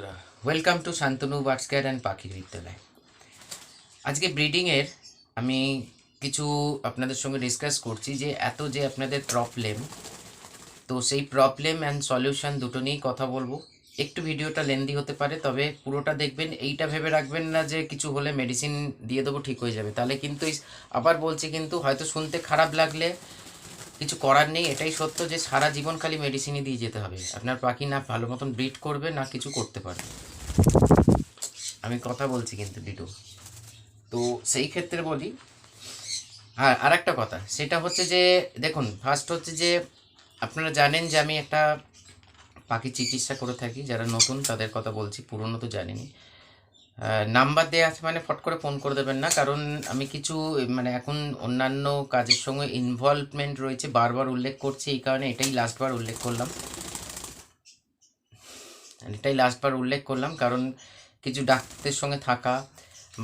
বন্ধুরা welcome to Shantanu birds care and পাখি বিদ্যালয় আজকে ব্রিডিংয়ের আমি কিছু আপনাদের সঙ্গে ডিসকাস করছি যে এত যে আপনাদের প্রবলেম তো সেই প্রবলেম অ্যান্ড সলিউশন দুটো নিয়েই কথা বলব। একটু ভিডিওটা লেন্দি হতে পারে, তবে পুরোটা দেখবেন, এইটা ভেবে রাখবেন না যে কিছু হলে মেডিসিন দিয়ে দেবো, ঠিক হয়ে যাবে। তাহলে কিন্তু আবার বলছি কিন্তু হয়তো শুনতে খারাপ লাগলে কিছু করার নেই, এটাই সত্য যে সারা জীবন খালি মেডিসিনই দিয়ে যেতে হবে। আপনার পাখি না ভালো মতন ব্রিড করবে, না কিছু করতে পারবে। আমি কথা বলছি কিন্তু ডিটো তো সেই ক্ষেত্রে বলি হ্যাঁ আর একটা কথা, সেটা হচ্ছে যে, দেখুন ফার্স্ট হচ্ছে যে, আপনারা জানেন যে আমি একটা পাখি চিকিৎসা করে থাকি, যারা নতুন, তাদের কথা বলছি, পুরনো তো জানিনি। নাম্বার দেওয়া আছে মানে ফট করে ফোন করে দেবেন না, কারণ আমি কিছু মানে এখন অন্যান্য কাজের সঙ্গে ইনভলভমেন্ট রয়েছে, বারবার উল্লেখ করছি, এই কারণে এটাই লাস্টবার উল্লেখ করলাম। এটাই লাস্টবার উল্লেখ করলাম, কারণ কিছু ডাক্তারের সঙ্গে থাকা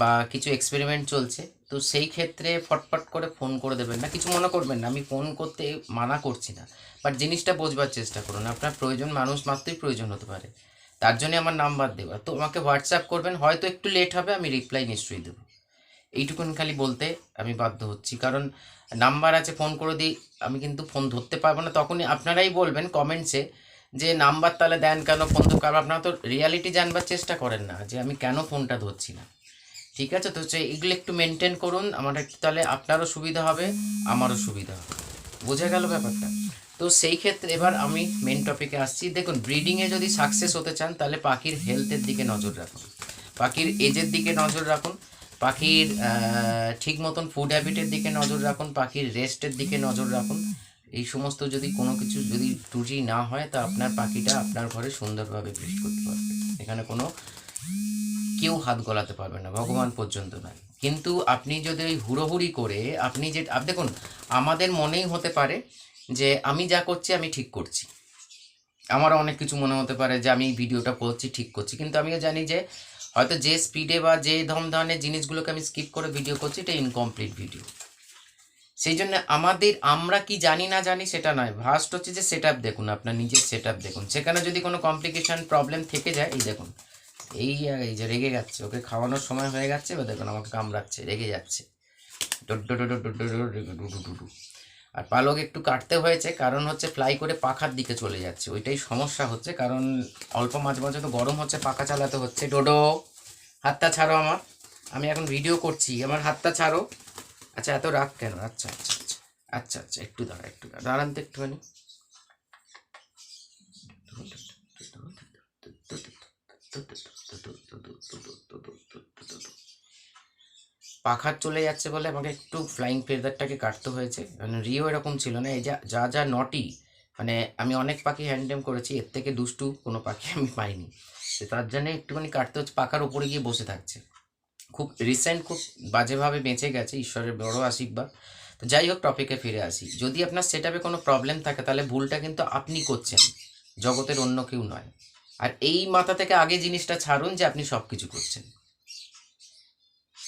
বা কিছু এক্সপেরিমেন্ট চলছে, তো সেই ক্ষেত্রে ফটফট করে ফোন করে দেবেন না। কিছু মনে করবেন না, আমি ফোন করতে মানা করছি না বাট জিনিসটা বোঝবার চেষ্টা করুন, আপনার প্রয়োজন, মানুষ মাত্রই প্রয়োজন হতে পারে। তার জন্য আমার নাম্বার দেওয়া তো আমাকে হোয়াটসঅ্যাপ করবেন, হয়তো একটু লেট হবে, আমি রিপ্লাই নিশ্চয়ই দেবো। এইটুকুন খালি বলতে আমি বাধ্য হচ্ছি, কারণ নাম্বার আছে ফোন করে দিই, আমি কিন্তু ফোন ধরতে পারব না। তখনই আপনারাই বলবেন কমেন্টসে যে, নাম্বার তাহলে দেন কেন ফোন তো কারণ আপনারা তো রিয়ালিটি জানবার চেষ্টা করেন না যে, আমি কেন ফোনটা ধরছি না? ঠিক আছে? তো হচ্ছে এগুলো একটু মেনটেন করুন, আমার একটু তাহলে আপনারও সুবিধা হবে, আমারও সুবিধা হবে। বোঝা গেল ব্যাপারটা? তো সেই ক্ষেত্রে এবার আমি মেন টপিকে আসছি। দেখুন ব্রিডিংয়ে যদি সাকসেস হতে চান, তাহলে পাখির হেলথের দিকে নজর রাখুন। পাখির এজের দিকে নজর রাখুন। পাখির ঠিক মতন ফুড হ্যাবিটের দিকে নজর রাখুন। পাখির রেস্টের দিকে নজর রাখুন। এই সমস্ত যদি কোনো কিছু যদি ত্রুটি না হয়, তা আপনার পাখিটা আপনার ঘরে সুন্দরভাবে ব্রিড করতে পারবে। এখানে কোনো কেউ হাত গলাতে পারবে না, ভগবান পর্যন্ত নয় কিন্তু আপনি যদি ওই হুড়োহুড়ি করে, আপনি যে দেখুন, আমাদের মনেই হতে পারে যে আমি যা করছি আমি ঠিক করছি আমারও অনেক কিছু মনে হতে পারে যে আমি ভিডিওটা করছি ঠিক করছি কিন্তু আমিও জানি যে হয়তো যে স্পিডে বা যে ধরনের জিনিসগুলোকে আমি স্কিপ করে ভিডিও করছি এটা ইনকমপ্লিট ভিডিও সেই জন্য আমাদের আমরা কি জানি না জানি সেটা নয় ফার্স্ট হচ্ছে যে সেট দেখুন আপনার নিজের সেট দেখুন সেখানে যদি কোনো কমপ্লিকেশান প্রবলেম থেকে যায় এই দেখুন এই এই যে রেগে যাচ্ছে ওকে খাওয়ানোর সময় হয়ে যাচ্ছে এবার দেখুন আমাকে কামড়াচ্ছে রেগে যাচ্ছে ডোড্ডো আর পালক একটু কাটতে হয়েছে, কারণ হচ্ছে ফ্লাই করে পাখার দিকে চলে যাচ্ছে। ওইটাই সমস্যা হচ্ছে, কারণ অল্প মাঝে মাঝে তো গরম হচ্ছে, পাখা চালাতে হচ্ছে। ডোডো, হাতটা ছাড়ো আমার। আমি এখন ভিডিও করছি, আমার হাতটা ছাড়ো। আচ্ছা এত রাগ কেন? আচ্ছা আচ্ছা আচ্ছা আচ্ছা আচ্ছা একটু দাঁড়া একটু দাঁড়া। দাঁড়ান তো একটুখানি। পাখার চলে যাচ্ছে বলে আমাকে একটু ফ্লাইং ফেদারটাকে কাটতে হয়েছে। মানে রিও এরকম ছিল না, এই যা যা যা নটি মানে আমি অনেক পাখি হ্যান্ডেম করেছি, এর থেকে দুষ্টু কোনো পাখি আমি পাইনি। তো তার জন্য একটুখানি কাটতে হচ্ছে, পাখার উপরে গিয়ে বসে থাকছে। খুব রিসেন্ট খুব বাজেভাবে বেঁচে গেছে, ঈশ্বরের বড় আশীর্বাদ। তো যাই হোক টপিকে ফিরে আসি। যদি আপনার সেটাপে কোনো প্রবলেম থাকে, তাহলে ভুলটা কিন্তু আপনি করছেন। জগতের অন্য কেউ নয়। আর এই মাথা থেকে আগে জিনিসটা ছাড়ুন যে আপনি সব কিছু করছেন।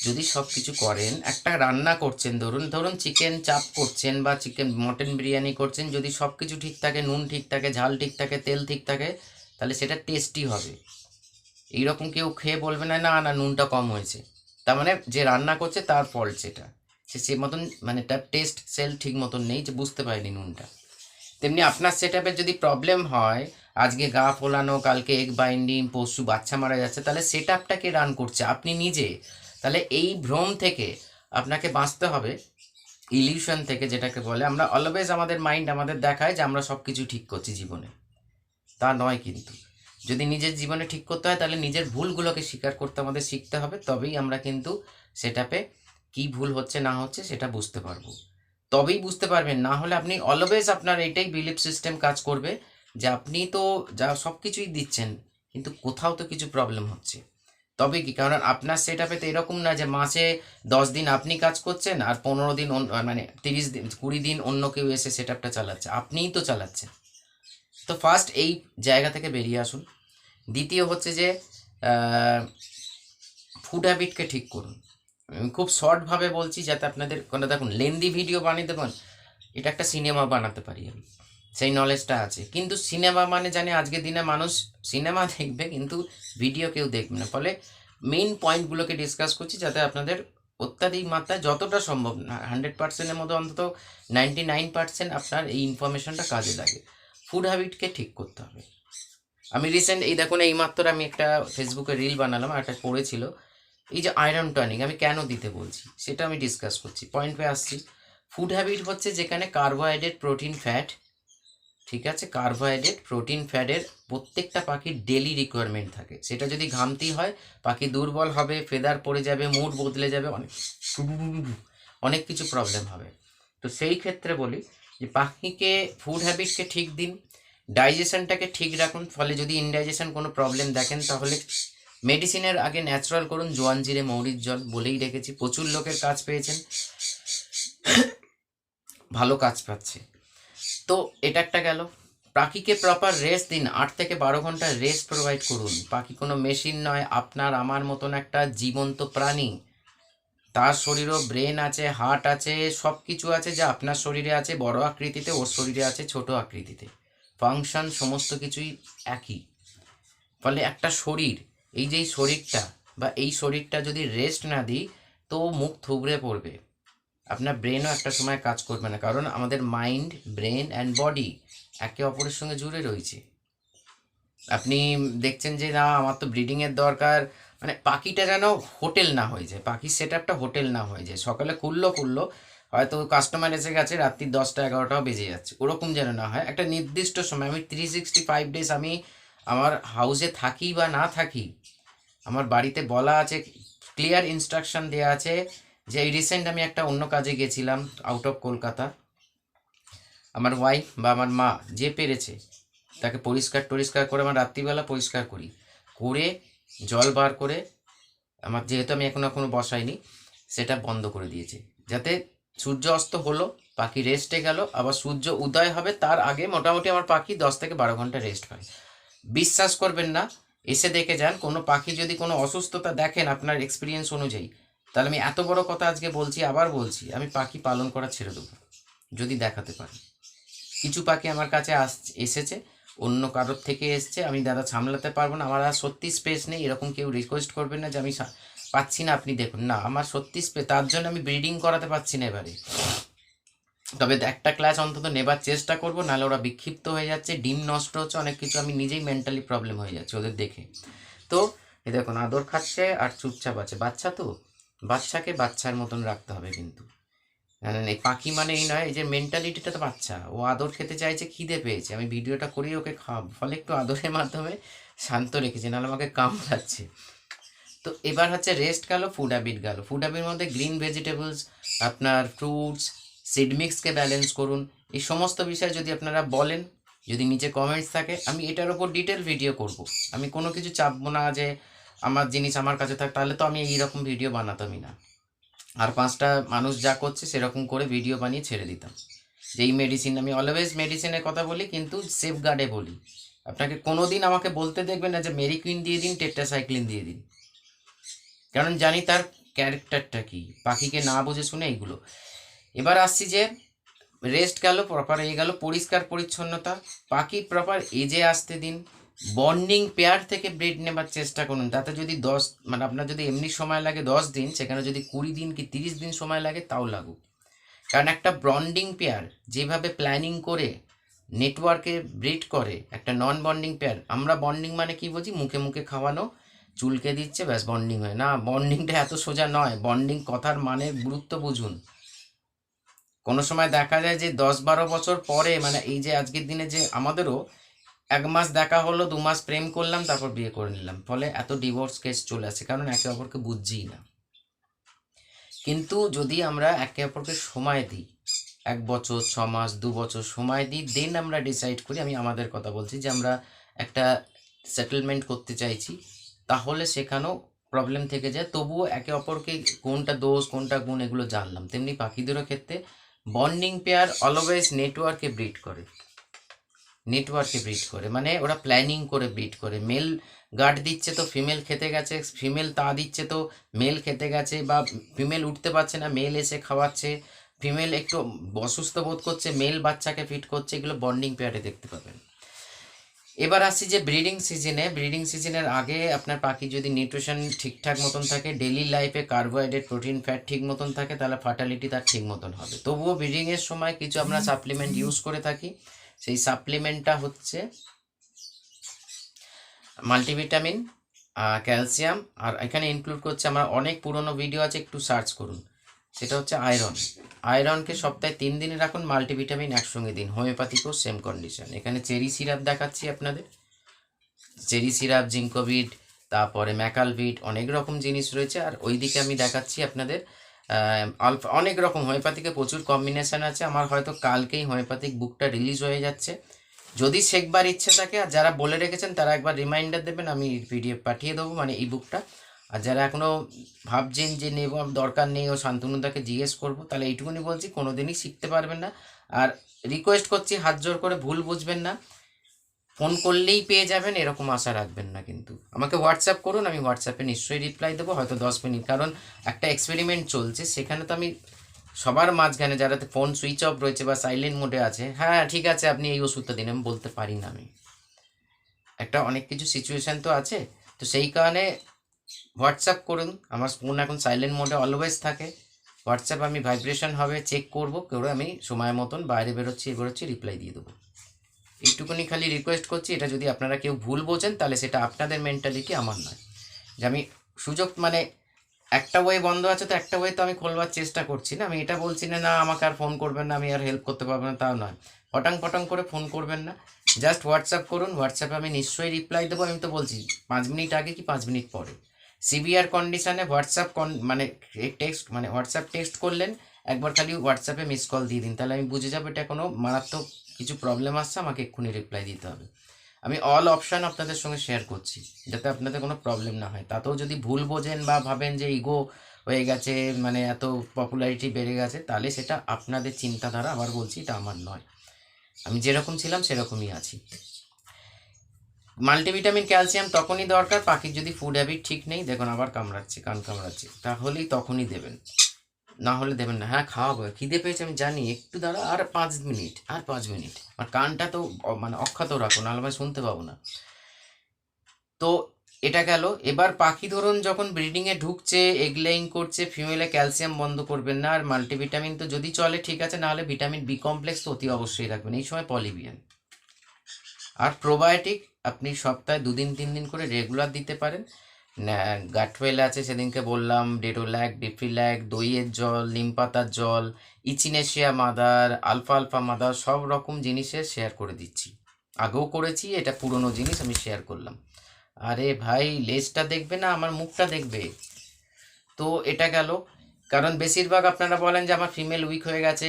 যদি সব কিছু করেন, একটা রান্না করছেন, ধরুন ধরুন চিকেন চাপ করছেন বা চিকেন মটন বিরিয়ানি করছেন, যদি সব কিছু ঠিক থাকে, নুন ঠিক থাকে, ঝাল ঠিক থাকে, তেল ঠিক থাকে, তাহলে সেটা টেস্টি হবে। এইরকম কেউ খেয়ে বলবে না না না, নুনটা কম হয়েছে। তার মানে যে রান্না করছে, তার ফল্ট সেটা। সে সে মতন মানে তার টেস্ট সেল ঠিক মতন নেই যে বুঝতে পারেনি নুনটা। তেমনি আপনার সেট যদি প্রবলেম হয়, আজকে গা ফোলানো, কালকে এগ বাইন্ডিং পশু বাচ্চা মারা যাচ্ছে, তাহলে সেট আপটাকে রান করছে? আপনি নিজে। তাহলে এই ভ্রম থেকে আপনাকে বাঁচতে হবে। ইলিউশন থেকে যেটাকে বলে, আমরা অলওয়েজ আমাদের মাইন্ড আমাদের দেখায় যে আমরা সব কিছু ঠিক করছি জীবনে। তা নয় কিন্তু। যদি নিজের জীবনে ঠিক করতে হয়, তাহলে নিজের ভুলগুলোকে স্বীকার করতে আমাদের শিখতে হবে। তবেই আমরা কিন্তু সেটাপে কি ভুল হচ্ছে, না হচ্ছে, সেটা বুঝতে পারব। তবেই বুঝতে পারবেন, না হলে আপনি অলওয়েজ আপনার এইটাই বিলিফ সিস্টেম কাজ করবে যে আপনি তো যা সব কিছুই দিচ্ছেন, কিন্তু কোথাও তো কিছু প্রবলেম হচ্ছে। তবে কি, কারণ আপনার সেট আপে তো এরকম না যে মাসে দশ দিন আপনি কাজ করছেন আর পনেরো দিন মানে তিরিশ দিন, কুড়ি দিন অন্য কেউ এসে সেট আপটা চালাচ্ছে। আপনিই তো চালাচ্ছেন। তো ফার্স্ট এই জায়গা থেকে বেরিয়ে আসুন। দ্বিতীয় হচ্ছে যে ফুড হ্যাবিটকে ঠিক করুন। খুব শর্টভাবে বলছি যাতে আপনাদের, কোনো দেখুন লেন্দি ভিডিও বানিয়ে দেবেন, এটা একটা সিনেমা বানাতে পারি আমি। সেই নলেজটা আছে। কিন্তু সিনেমা মানে জানি আজকের দিনে মানুষ সিনেমা দেখবে, কিন্তু ভিডিও কেউ দেখবে না। ফলে মেইন পয়েন্টগুলোকে ডিসকাস করছি যাতে আপনাদের অত্যাধিক মাত্রায় যতটা সম্ভব না হান্ড্রেড পার্সেন্টের মধ্যে অন্তত নাইনটি নাইন পার্সেন্ট আপনার এই ইনফরমেশনটা কাজে লাগে। ফুড হ্যাবিটকে ঠিক করতে হবে। আমি রিসেন্ট এই দেখুন, এই মাত্র আমি একটা ফেসবুকে রিল বানালাম, আর একটা পড়েছিল এই যে আয়রন টনিক আমি কেন দিতে বলছি? সেটা আমি ডিসকাস করছি। পয়েন্ট পেয়ে আসছি। ফুড হ্যাবিট হচ্ছে যেখানে কার্বোহাইড্রেট প্রোটিন ফ্যাট ঠিক আছে? কার্বোহাইড্রেট প্রোটিন ফ্যাটের প্রত্যেকটা পাখির ডেলি রিকোয়ারমেন্ট থাকে। সেটা যদি ঘামতি হয়, পাখি দুর্বল হবে ফেদার পড়ে যাবে মুড বদলে যাবে, অনেক অনেক কিছু প্রবলেম হবে। তো সেই ক্ষেত্রে বলি যে, পাখিকে ফুড হ্যাবিটকে ঠিক দিন ডাইজেশনটাকে ঠিক রাখুন, ফলে যদি ইনডাইজেশন কোনো প্রবলেম দেখেন, তাহলে মেডিসিনের আগে ন্যাচারাল করুন জোয়ান জিরে মৌরির জল বলেই রেখেছি, প্রচুর লোকের কাজ পেয়েছেন, ভালো কাজ পাচ্ছে। তো এটা একটা গেল। পাখিকে প্রপার রেস্ট দিন। আট থেকে বারো ঘণ্টা রেস্ট প্রোভাইড করুন। পাখি কোনো মেশিন নয়। আপনার, আমার মতন একটা জীবন্ত প্রাণী। তার শরীরও ব্রেন আছে হার্ট আছে সব কিছু আছে যা আপনার শরীরে আছে, বড় আকৃতিতে, ওর শরীরে আছে, ছোট আকৃতিতে। ফাংশন সমস্ত কিছুই একই। ফলে একটা শরীর, এই যে এই শরীরটা বা এই শরীরটা যদি রেস্ট না দিই, তো মুখ থুবড়ে পড়বে। আপনার ব্রেনও একটা সময় কাজ করবে না, কারণ আমাদের মাইন্ড ব্রেন অ্যান্ড বডি একে অপরের সঙ্গে জুড়ে রয়েছে। আপনি দেখছেন যে না, আমার তো ব্রিডিংয়ের দরকার মানে পাখিটা যেন হোটেল না হয়ে যায়, পাখির সেট আপটা হোটেল না হয়ে যায়। সকালে খুললো খুললো হয়তো কাস্টমার এসে গেছে, রাত্রি দশটা, এগারোটাও বেজে যাচ্ছে, ওরকম যেন না হয়। একটা নির্দিষ্ট সময়, আমি থ্রি সিক্সটি ফাইভ ডেজ আমি আমার হাউসে থাকি বা না থাকি, আমার বাড়িতে বলা আছে ক্লিয়ার ইনস্ট্রাকশন দেওয়া আছে যে রিসেন্ট আমি একটা অন্য কাজে গেছিলাম আউট অফ কলকাতা। আমার ওয়াইফ বা আমার মা যে পেরেছে, তাকে পরিষ্কার টরিষ্কার করে আমার রাত্রিবেলা পরিষ্কার করি। করে জল বার করে আমার যেহেতু আমি এখনও কোনো বসাইনি, সেটা বন্ধ করে দিয়েছে। যাতে সূর্য অস্ত হলো, পাখি রেস্টে গেল, আবার সূর্য উদয় হবে, তার আগে মোটামুটি আমার পাখি দশ থেকে বারো ঘণ্টা রেস্ট পায় বিশ্বাস করবেন না, এসে দেখে যান, কোনো পাখি যদি কোনো অসুস্থতা দেখেন আপনার এক্সপিরিয়েন্স অনুযায়ী তাহলে আমি এত বড় কথা আজকে বলছি, আবার বলছি, আমি পাখি পালন করা ছেড়ে দেবো, যদি দেখাতে পারি। কিছু পাখি আমার কাছে আস, এসেছে, অন্য কারোর থেকে এসছে, আমি দাদা সামলাতে পারব না, আমার আর সত্যি স্পেস নেই, এরকম কেউ রিকোয়েস্ট করবেন না যে আমি পাচ্ছি না, আপনি দেখুন, না, আমার সত্যি স্পেস তার জন্য আমি ব্রিডিং করাতে পারছি না এবারে। তবে একটা ক্লাস অন্তত নেবার চেষ্টা করব, নাহলে ওরা বিক্ষিপ্ত হয়ে যাচ্ছে, ডিম নষ্ট হচ্ছে, অনেক কিছু আমি নিজেই মেন্টালি প্রবলেম হয়ে যাচ্ছে, ওদের দেখে। তো, এ দেখুন, আদর খাচ্ছে আর চুপচাপ আছে, বাচ্চা তো? বাচ্চাকে বাচ্চার মতন রাখতে হবে কিন্তু। জানেন, এই পাখি মানে এই নয় যে মেন্টালিটিটা তো বাচ্চা। ও আদর খেতে চাইছে, খিদে পেয়েছে। আমি ভিডিওটা করেই ওকে খাওয়াবো। ফলে একটু আদরের মাধ্যমে শান্ত রেখেছি, নাহলে আমাকে কামড়াচ্ছে। তো এবার হচ্ছে রেস্ট গেল ফুড হ্যাবিট গেল। ফুড হ্যাবিট মধ্যে গ্রিন ভেজিটেবলস আপনার ফ্রুটস সিড মিক্সকে ব্যালেন্স করুন। এই সমস্ত বিষয় যদি আপনারা বলেন, যদি নিচে কমেন্টস থাকে, আমি এটার ওপর ডিটেল ভিডিও করব। আমি কোনো কিছু চাপবো না যে আমার জিনিস আমার কাছে থাক, তাহলে তো আমি এইরকম ভিডিও বানাতামই না। আর পাঁচটা মানুষ যা করছে সেরকম করে ভিডিও বানিয়ে ছেড়ে দিতাম। যে এই মেডিসিন আমি অলওয়েজ মেডিসিনের কথা বলি, কিন্তু সেফ গার্ডে বলি। আপনাকে কোনো দিন আমাকে বলতে দেখবেন না যে মেরিকুইন দিয়ে দিন টেট্রাসাইক্লিন দিয়ে দিন। কারণ জানি তার ক্যারেক্টারটা কি। পাখিকে না বুঝে শুনে এইগুলো। এবার আসছি যে রেস্ট গেল প্রপার এ গেল পরিষ্কার পরিচ্ছন্নতা পাখি প্রপার এজে আসতে দিন। বন্ডিং পেয়ার থেকে ব্রেড নেবার চেষ্টা করুন। তাতে যদি দশ মানে আপনার যদি এমনি সময় লাগে দশ দিন, সেখানে যদি কুড়ি দিন কি তিরিশ দিন সময় লাগে, তাও লাগুক। কারণ একটা বন্ডিং পেয়ার যেভাবে প্ল্যানিং করে নেটওয়ার্কে ব্রিড করে, একটা নন বন্ডিং পেয়ার, আমরা বন্ডিং মানে কি বুঝি? মুখে মুখে খাওয়ানো, চুলকে দিচ্ছে, ব্যাস বন্ডিং হয় না বন্ডিংটা এত সোজা নয়। বন্ডিং কথার মানে গুরুত্ব বুঝুন। কোনো সময় দেখা যায় যে দশ বারো বছর পরে মানে এই যে আজকের দিনে যে আমাদেরও এক মাস দেখা হলো, দু মাস প্রেম করলাম, তারপর বিয়ে করে নিলাম। ফলে এত ডিভোর্স কেস চলে আসে, কারণ একে অপরকে বুঝছিই না। কিন্তু যদি আমরা একে অপরকে সময় দিই, এক বছর, ছ মাস, দু বছর সময় দিই দেন আমরা ডিসাইড করি, আমি আমাদের কথা বলছি যে আমরা একটা সেটেলমেন্ট করতে চাইছি, তাহলে সেখানেও প্রবলেম থেকে যায়। তবুও একে অপরকে কোনটা দোষ, কোনটা গুণ, এগুলো জানলাম। তেমনি পাখিদেরও ক্ষেত্রে বন্ডিং পেয়ার অলওয়েজ নেটওয়ার্কে ব্রিড করে। নেটওয়ার্কে ব্রিড করে। মানে ওরা প্ল্যানিং করে ব্রিড করে। মেল গার্ড দিচ্ছে তো ফিমেল খেতে গেছে ফিমেল তা দিচ্ছে তো মেল খেতে গেছে বা ফিমেল উঠতে পারছে না মেল এসে খাওয়াচ্ছে। ফিমেল একটু অসুস্থ বোধ করছে মেল বাচ্চাকে ফিট করছে এগুলো বন্ডিং পেয়ারে দেখতে পাবেন। এবার আসছি যে ব্রিডিং সিজনে ব্রিডিং সিজনের আগে আপনার পাখি যদি নিউট্রিশন ঠিকঠাক মতন থাকে ডেলি লাইফে কার্বোহাইড্রেট প্রোটিন ফ্যাট ঠিক মতন থাকে তাহলে ফার্টালিটি তার ঠিক মতন হবে। তবুও ব্রিডিংয়ের সময় কিছু আমরা সাপ্লিমেন্ট ইউজ করে থাকি। সেই সাপ্লিমেন্টটা হচ্ছে মাল্টিভিটামিন ক্যালসিয়াম আর এখানে ইনক্লুড করছে আমার অনেক পুরনো ভিডিও আছে, একটু সার্চ করুন। সেটা হচ্ছে আয়রন আয়রনকে সপ্তাহে তিন দিনে রাখুন মাল্টিভিটামিন একসঙ্গে দিন। হোমিওপ্যাথিকও সেম কন্ডিশন এখানে চেরি সিরাপ দেখাচ্ছি আপনাদের। চেরি সিরাপ জিঙ্কোভিট তারপরে ম্যাকালভিট অনেক রকম জিনিস রয়েছে। আর ওইদিকে আমি দেখাচ্ছি আপনাদের আলফা অনেক রকম হোমিওপ্যাথিকে প্রচুর কম্বিনেশন আছে। আমার হয়তো কালকেই হোমিওপ্যাথিক বুকটা রিলিজ হয়ে যাচ্ছে। যদি শেখবার ইচ্ছে থাকে, আর যারা বলে রেখেছেন, তারা একবার রিমাইন্ডার দেবেন, আমি পিডিএফ পাঠিয়ে দেবো মানে এই বুকটা আর যারা এখনও ভাবছেন যে নেব, দরকার নেই, ও শান্তনুদাকে জিজ্ঞেস করব, তাহলে এইটুকুনি বলছি কোনো দিনই শিখতে পারবেন না। আর রিকোয়েস্ট করছি, হাত জোর করে ভুল বুঝবেন না। ফোন করলেই পেয়ে যাবেন, এরকম আশা রাখবেন না কিন্তু। আমাকে হোয়াটসঅ্যাপ করুন, আমি হোয়াটসঅ্যাপে নিশ্চয়ই রিপ্লাই দেবো, হয়তো দশ মিনিট। কারণ একটা এক্সপেরিমেন্ট চলছে, সেখানে তো আমি সবার মাঝখানে যারা ফোন সুইচ অফ রয়েছে বা সাইলেন্ট মোডে আছে হ্যাঁ ঠিক আছে, আপনি এই ওষুধটা দিন, আমি বলতে পারি না আমি। একটা অনেক কিছু সিচুয়েশান তো আছে, তো সেই কারণে হোয়াটসঅ্যাপ করুন, আমার ফোন এখন সাইলেন্ট মোডে অলওয়েজ থাকে। হোয়াটসঅ্যাপ আমি ভাইব্রেশন হবে চেক করব, করে আমি সময় মতন বাইরে বেরোচ্ছি বেরোচ্ছি রিপ্লাই দিয়ে দেবো। এইটুকুনি খালি রিকোয়েস্ট করছি, এটা যদি আপনারা কেউ ভুল বোঝেন, তাহলে সেটা আপনাদের মেন্টালিটি আমার নয়। যে আমি সুযোগ মানে একটা ওয়ে বন্ধ আছে, তো একটা ওয়ে তো আমি খোলবার চেষ্টা করছি না। আমি এটা বলছি না না, আমাকে আর ফোন করবেন না, আমি আর হেল্প করতে পারব না, তাও নয়। পটাং পটাং করে ফোন করবেন না। জাস্ট হোয়াটসঅ্যাপ করুন হোয়াটসঅ্যাপে আমি নিশ্চয়ই রিপ্লাই দেবো, আমি তো বলছি, পাঁচ মিনিট আগে কি পাঁচ মিনিট পরে? সিভিআর কন্ডিশানে হোয়াটসঅ্যাপ কন মানে টেক্সট মানে হোয়াটসঅ্যাপ টেক্সট করলেন, একবার খালি হোয়াটসঅ্যাপে মিস কল দিয়ে দিন, তাহলে আমি বুঝে যাব এটা কোনো মারাত্মক কিছু প্রবলেম আসছে, আমাকে এক্ষুনি রিপ্লাই দিতে হবে। আমি অল অপশান আপনাদের সঙ্গে শেয়ার করছি, যাতে আপনাদের কোনো প্রবলেম না হয়। তাতেও যদি ভুল বোঝেন বা ভাবেন যে ইগো হয়ে গেছে মানে এত পপুলারিটি বেড়ে গেছে, তাহলে সেটা আপনাদের চিন্তাধারা, আবার বলছি এটা আমার নয়। আমি যেরকম ছিলাম, সেরকমই আছি। মাল্টিভিটামিন ক্যালসিয়াম তখনই দরকার, পাখির যদি ফুড হ্যাবিট ঠিক নেই, দেখুন আবার কামড়াচ্ছে, কান কামড়াচ্ছে, তাহলেই তখনই দেবেন। না হলে দেবেন না। হ্যাঁ খাওয়াবো। খিদে পেয়েছে, আমি জানি। একটু দাঁড়া, আর পাঁচ মিনিট, আর পাঁচ মিনিট। আর কানটা তো মানে অক্ষত রাখো, নাহলে আমি শুনতে পাবো না। তো এটা গেল। এবার পাখি ধরুন, যখন ব্রিডিংয়ে ঢুকছে এগলেইং করছে ফিমেলে ক্যালসিয়াম বন্ধ করবেন না, আর মাল্টিভিটামিন তো যদি চলে, ঠিক আছে, নাহলে ভিটামিন বি কমপ্লেক্স তো অতি অবশ্যই রাখবেন। এই সময় পলিবিয়ান আর প্রোবায়োটিক আপনি সপ্তাহে দুদিন তিন দিন করে রেগুলার দিতে পারেন। গাটওয়েল আছে, সেদিনকে বললাম ডেটোল্যাক ডিফ্রিল্যাক দইয়ের জল, নিম পাতার জল echinacea mother alpha alpha mother সব রকম জিনিসের শেয়ার করে দিচ্ছি। আগেও করেছি, এটা পুরনো জিনিস, আমি শেয়ার করলাম। আরে ভাই, লেজটা দেখবে না, আমার মুখটা দেখবে? তো এটা গেল। কারণ বেশিরভাগ আপনারা বলেন যে আমার ফিমেল উইক হয়ে গেছে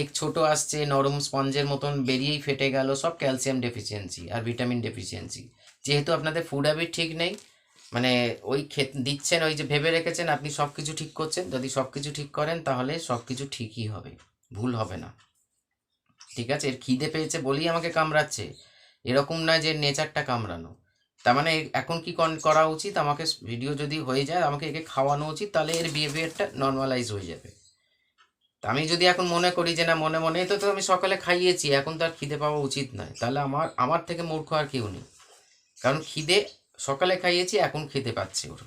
এক ছোট আসছে, নরম স্পঞ্জের মতন বেরিয়েই ফেটে গেল, সব ক্যালসিয়াম ডেফিসিয়েন্সি আর ভিটামিন ডেফিসিয়েন্সি যেহেতু আপনাদের ফুড হ্যাবিট ঠিক নেই মানে ওই ক্ষেত দিচ্ছেন, ওই যে ভেবে রেখেছেন, আপনি সব কিছু ঠিক করছেন, যদি সব কিছু ঠিক করেন, তাহলে সব কিছু ঠিকই হবে, ভুল হবে না। ঠিক আছে? এর খিদে পেয়েছে বলেই আমাকে কামড়াচ্ছে। এরকম নয় যে নেচারটা কামড়ানো। তার মানে এখন কি করা উচিত? আমাকে ভিডিও যদি হয়ে যায়, আমাকে একে খাওয়ানো উচিত, তাহলে এর বিহেভিয়ারটা নর্মালাইজ হয়ে যাবে। তা আমি যদি এখন মনে করি যে না, মনে মনে তো তো আমি সকালে খাইয়েছি, এখন তো আর খিদে পাওয়া উচিত নয়। তাহলে আমার আমার থেকে মূর্খ আর কেউ নেই। কারণ খিদে সকালে খাইয়েছি, এখন খেতে পাচ্ছি ওর।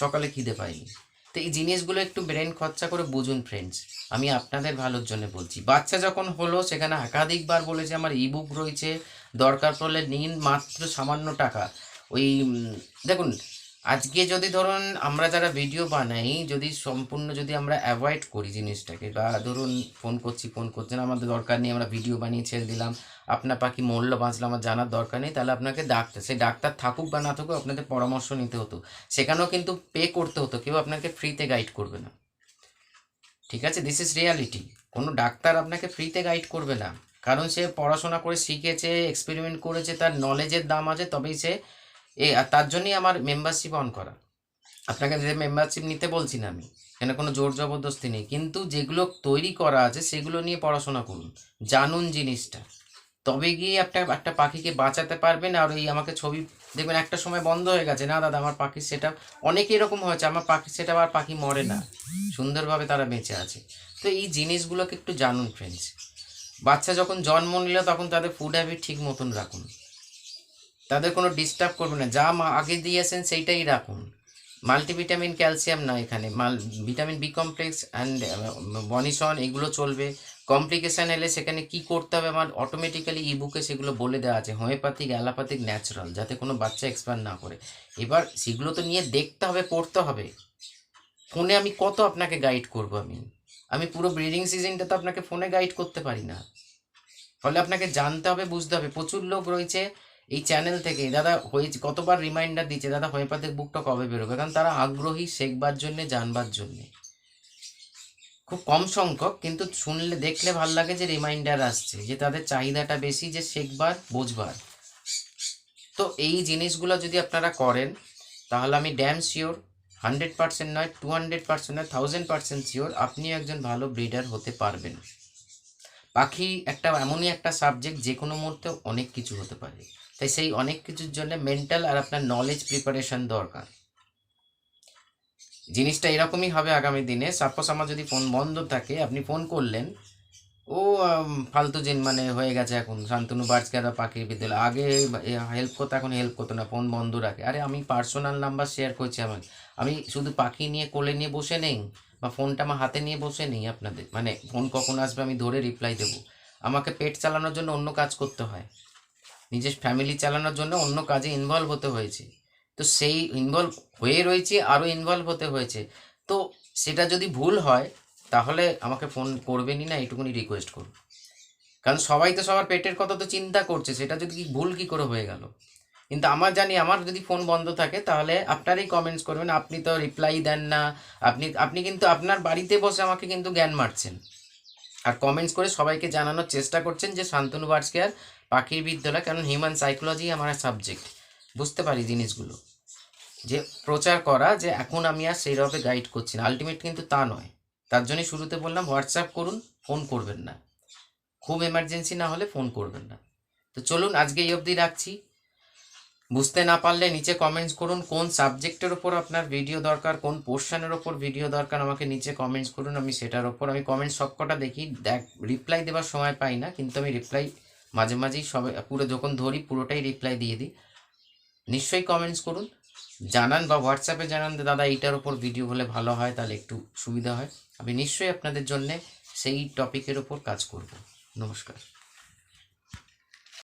সকালে খিদে পাইনি। তো এই জিনিসগুলো একটু ব্রেন খরচা করে বুঝুন ফ্রেন্ডস আমি আপনাদের ভালোর জন্য বলছি। বাচ্চা যখন হলো, সেখানে একাধিকবার বলেছে আমার ইবুক রয়েছে, দরকার পড়লে নিন, মাত্র সামান্য টাকা। ওই দেখুন আজকে যদি ধরুন আমরা যারা ভিডিও বানাই, যদি সম্পূর্ণ যদি আমরা অ্যাভয়েড করি জিনিসটাকে, বা ধরুন ফোন করছি ফোন করছেন আমাদের দরকার নেই, আমরা ভিডিও বানিয়ে ছেড়ে দিলাম আপনার পাখি মরল, বাঁচলো, আমার জানার দরকার নেই, তাহলে আপনাকে ডাক্তার সেই ডাক্তার থাকুক বা না থাকুক, আপনাদের পরামর্শ নিতে হতো। সেখানেও কিন্তু পে করতে হতো, কেউ আপনাকে ফ্রিতে গাইড করবে না। ঠিক আছে? দিস ইজ রিয়ালিটি কোনো ডাক্তার আপনাকে ফ্রিতে গাইড করবে না। কারণ সে পড়াশোনা করে শিখেছে এক্সপেরিমেন্ট করেছে, তার নলেজের দাম আছে, তবেই সে এ, আর তার জন্যই আমার মেম্বারশিপ অন করা। আপনাকে যে মেম্বারশিপ নিতে বলছি না আমি, এখানে কোনো জোর জবরদস্তি নেই। কিন্তু যেগুলো তৈরি করা আছে, সেগুলো নিয়ে পড়াশোনা করুন, জানুন জিনিসটা। তবে গিয়ে একটা একটা পাখিকে বাঁচাতে পারবেন, আর ওই আমাকে ছবি, দেখবেন একটা সময় বন্ধ হয়ে গেছে। না, দাদা, আমার পাখির সেটা অনেক এরকম হয়েছে, আমার পাখির সেটা আর পাখি মরে না। সুন্দরভাবে তারা বেঁচে আছে। তো এই জিনিসগুলোকে একটু জানুন ফ্রেন্ডস বাচ্চা যখন জন্ম নিল, তখন তাদের ফুড হ্যাবিট ঠিক মতন রাখুন। তাদের কোনো ডিস্টার্ব করবে না। যা মা আগে দিয়েছেন সেইটাই রাখুন। মাল্টিভিটামিন ক্যালসিয়াম না এখানে। মাল ভিটামিন বি কমপ্লেক্স অ্যান্ড বনিসন, এগুলো চলবে। কমপ্লিকেশান এলে সেখানে কি করতে হবে? আমার অটোমেটিক্যালি ইবুকে সেগুলো বলে দেওয়া আছে। হোমিওপ্যাথিক অ্যালোপ্যাথিক ন্যাচারাল যাতে কোনো বাচ্চা এক্সপায়ার না করে। এবার সেগুলো তো নিয়ে দেখতে হবে, পড়তে হবে। ফোনে আমি কত আপনাকে গাইড করব আমি? আমি পুরো ব্রিডিং সিজনটা তো আপনাকে ফোনে গাইড করতে পারি না। ফলে আপনাকে জানতে হবে, বুঝতে হবে। প্রচুর লোক রয়েছে এই চ্যানেল থেকে। দাদা হয়েছে কতবার রিমাইন্ডার দিচ্ছে? দাদা হোমিওপ্যাথিক বুকটা কবে বেরোবে? কারণ তারা আগ্রহী শেখবার জন্যে, জানবার জন্যে। খুব কম সংখ্যক, কিন্তু শুনলে, দেখলে ভালো লাগে যে রিমাইন্ডার আসছে, যে তাদের চাহিদাটা বেশি, যে শেখবার, বোঝবার। তো এই জিনিসগুলো যদি আপনারা করেন, তাহলে আমি ড্যাম শিওর হান্ড্রেড পার্সেন্ট নয় টু হান্ড্রেড পার্সেন্ট নয় থাউজেন্ড পার্সেন্ট শিওর আপনিও একজন ভালো ব্রিডার হতে পারবেন। পাখি একটা, এমনই একটা সাবজেক্ট যে কোনো মুহূর্তে অনেক কিছু হতে পারে। তাই সেই অনেক কিছুর জন্য মেন্টাল আর আপনার নলেজ প্রিপারেশন দরকার। জিনিসটা এরকমই হবে আগামী দিনে। সাপোজ আমার যদি ফোন বন্ধ থাকে, আপনি ফোন করলেন, ও ফালতু জিন মানে হয়ে গেছে এখন। শান্তনু বার্চকারা পাখির বিদ্যালয় আগে হেল্প করতো, এখন হেল্প করতো না ফোন বন্ধ রাখে। আরে আমি পার্সোনাল নাম্বার শেয়ার করছি আমার। আমি শুধু পাখি নিয়ে কোলে নিয়ে বসে নেই, বা ফোনটা আমার হাতে নিয়ে বসে নেই আপনাদের। মানে ফোন কখন আসবে আমি ধরে রিপ্লাই দেবো। আমাকে পেট চালানোর জন্য অন্য কাজ করতে হয়। নিজের ফ্যামিলি চালানোর জন্য অন্য কাজে ইনভলভ হতে হয়েছে। তো সেই ইনভলভ হয়ে রয়েছে, আরও ইনভলভ হতে হয়েছে। তো সেটা যদি ভুল হয়, তাহলে আমাকে ফোন করবেনই না, এইটুকুনি রিকোয়েস্ট করুন কারণ সবাই তো সবার পেটের কথা তো চিন্তা করছে, সেটা যদি ভুল কি করে হয়ে গেল? কিন্তু আমার জানি, আমার যদি ফোন বন্ধ থাকে, তাহলে আপনারাই কমেন্টস করবেন, আপনি তো রিপ্লাই দেন না, আপনি আপনি কিন্তু আপনার বাড়িতে বসে আমাকে কিন্তু জ্ঞান মারছেন। আর কমেন্টস করে সবাইকে জানানোর চেষ্টা করছেন যে শান্তনু বার্সকেয়ার পাখির বিদ্যালয় কারণ হিউম্যান সাইকোলজি আমার সাবজেক্ট বুঝতে পারি জিনিসগুলো। যে প্রচার করা, যে এখন আমি আর সেইভাবে গাইড করছি না। আলটিমেট কিন্তু তা নয়। তার জন্যই শুরুতে বললাম হোয়াটসঅ্যাপ করুন ফোন করবেন না। খুব এমার্জেন্সি না হলে ফোন করবেন না। তো চলুন, আজকে এই অবধি রাখছি। বুঝতে না পারলে নিচে কমেন্টস করুন, কোন সাবজেক্টের ওপর আপনার ভিডিও দরকার, কোন পোর্শনের ওপর ভিডিও দরকার, আমাকে নিচে কমেন্টস করুন, আমি সেটার ওপর। আমি কমেন্টস সবকটা দেখি, দেখ রিপ্লাই দেওয়ার সময় পাই না, কিন্তু আমি রিপ্লাই মাঝে মাঝেই সবাই পুরো যখন ধরি পুরোটাই রিপ্লাই দিয়ে দিই। নিশ্চয়ই কমেন্টস করুন। জানান বা হোয়াটসঅ্যাপে জানান যে, দাদা, এইটার ওপর ভিডিও হলে ভালো হয়, তাহলে একটু সুবিধা হয়। আমি নিশ্চয়ই আপনাদের জন্যে সেই টপিকের ওপর কাজ করব। নমস্কার।